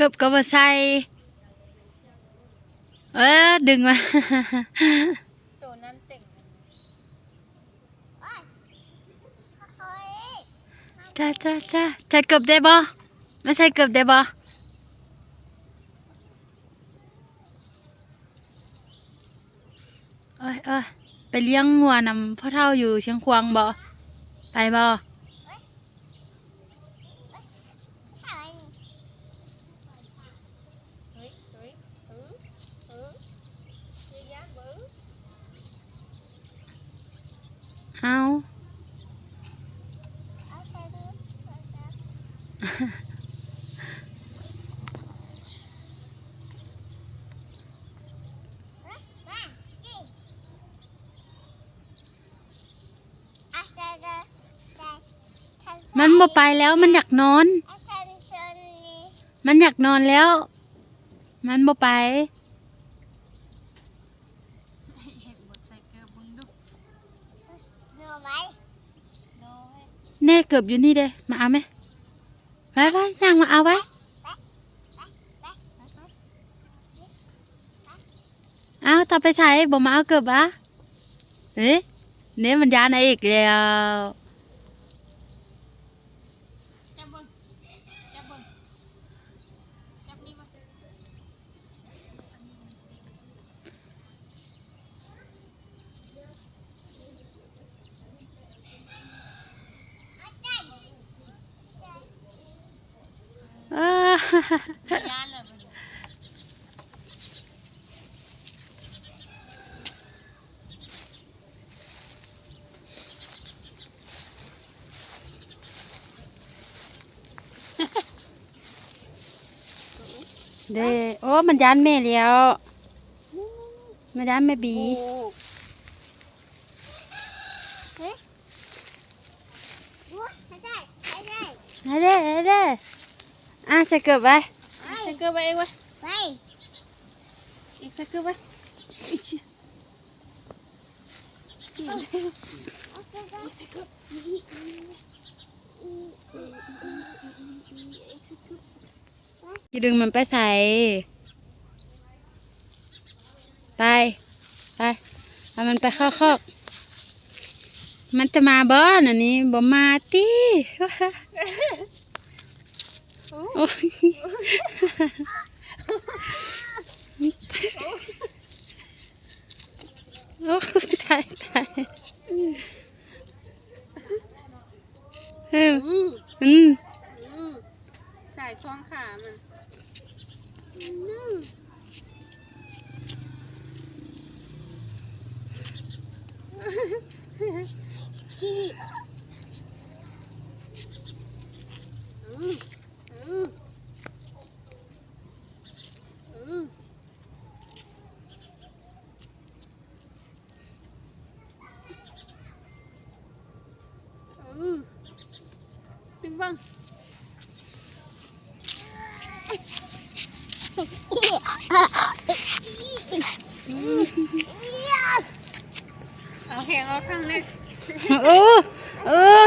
เกือบก็บ่ใส่เออดึงมา ตัวนั้นเต่งจ้าจ้าจ้าใส่เกือบได้บ่ไม่ใส่เกือบได้บ่เอ้ยเอ้ยไปเลี้ยงงัวนำพ่อเฒ่าอยู่เชียงควางบ่ไปบ่ เฮ้ยเฮ้ยเออเออเยอะแยะเบ้อ เอา มันบ่ไปแล้วมันอยากนอน มันอยากนอนแล้ว มันบ่ไปเห็ดบดใส่เกลือบึงดุโน้ยแน่เกือบอยู่นี่เด้มาเอาไหม ไปไปย่างมาเอาไว้เอาต่อไปใส่บ่มาเอาเกือบอะเอ๊ะเนี่ยมันยานอีกแล้ว จับเบึงจับเบึงจับนี่มา อ้า ย่าน เลยมันเด้โอ้มันยานแม่แล้วมันยานแม่บีโอ้เอาเด้เอาเด้อะ ใส่เกือบไว้ใส่เกลือไปเองวะอีกใส่เกลือไปอีกใส่เกลืออย่าดึงมันไปใส่ ไป ไปเอามันไปเข้าคอกมันจะมาบ่น่ะนี่บ่มาติ โอ้ยโอ้ตายตายเอออืออืมอือใส่คล้องขามันอืม งเอาข้างนี้เออเออ